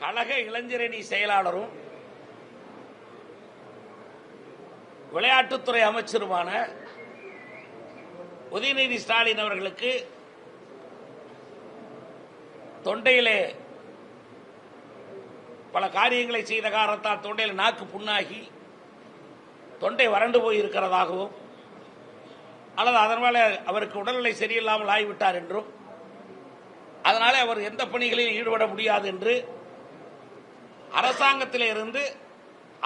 கழக இளைஞரணி செயலாளரும் விளையாட்டுத்துறை அமைச்சருமான உதயநிதி ஸ்டாலின் அவர்களுக்கு தொண்டையிலே பல காரியங்களை செய்த காரணத்தால் தொண்டையில் நாக்கு புண்ணாகி தொண்டை வறண்டு போய் இருக்கிறதாகவும் அல்லது அதனால அவருக்கு உடல்நிலை சரியில்லாமல் ஆகிவிட்டார் என்றும் அதனால அவர் எந்த பணிகளில் ஈடுபட முடியாது என்று அரசாங்கத்தில இருந்து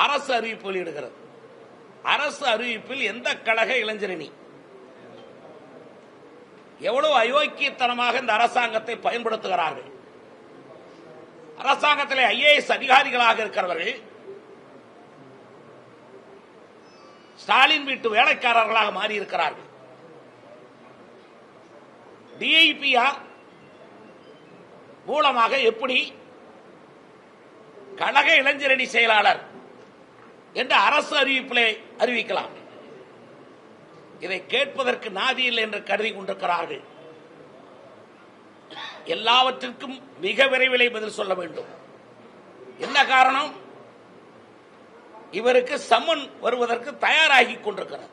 அரசு அறிவிப்பு வெளியிடுகிறது அரசு அறிவிப்பில் எந்த கழக இளைஞரணி? எவ்வளவு அயோக்கியத்தனமாக இந்த அரசாங்கத்தை பயன்படுத்துகிறார்கள்? அரசாங்கத்தில் ஐஏஎஸ் அதிகாரிகளாக இருக்கிறவர்கள் ஸ்டாலின் வீட்டு வேலைக்காரர்களாக மாறி இருக்கிறார்கள் டிஐபிஆர் மூலமாக எப்படி கழக இளைஞரணி செயலாளர் என்று அரசு அறிவிப்பிலே அறிவிக்கலாம். இதை கேட்பதற்கு நாதியில் என்று கருதி கொண்டிருக்கிறார்கள். எல்லாவற்றிற்கும் மிக விரைவிலே பதில் சொல்ல வேண்டும். என்ன காரணம்? இவருக்கு சம்மன் வருவதற்கு தயாராகி கொண்டிருக்கிறார்.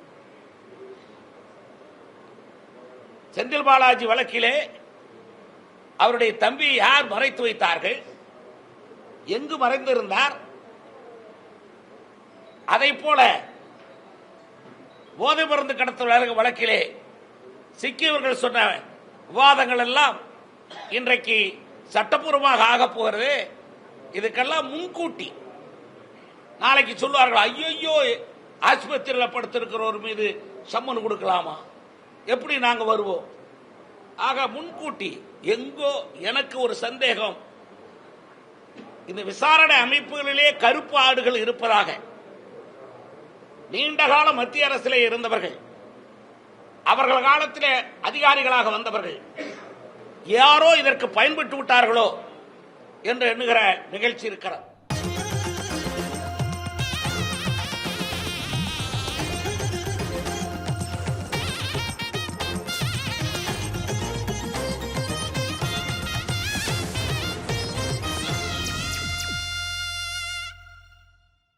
செந்தில் பாலாஜி வழக்கிலே அவருடைய தம்பியை யார் மறைத்து வைத்தார்கள்? எங்கு மறைந்திருந்தார்? அதை போல போதை மருந்து கடத்தல் வழக்கிலே சிக்கியவர்கள் சொன்ன விவாதங்கள் எல்லாம் இன்றைக்கு சட்டப்பூர்வமாக ஆகப் போகிறது. இதுக்கெல்லாம் முன்கூட்டி நாளைக்கு சொல்லுவார்கள் ஐயோ ஆஸ்பத்திரியில் படுத்திருக்கிறவர் மீது சம்மன் கொடுக்கலாமா? எப்படி நாங்கள் வருவோம்? ஆக முன்கூட்டி எங்கோ எனக்கு ஒரு சந்தேகம் இந்த விசாரணை அமைப்புகளிலே கருப்பு ஆடுகள் இருப்பதாக நீண்டகால மத்திய அரசிலே இருந்தவர்கள் அவர்கள் காலத்தில் அதிகாரிகளாக வந்தவர்கள் யாரோ இதற்கு பயன்பட்டு விட்டார்களோ என்று எண்ணுகிற நிகழ்ச்சி இருக்கிறது.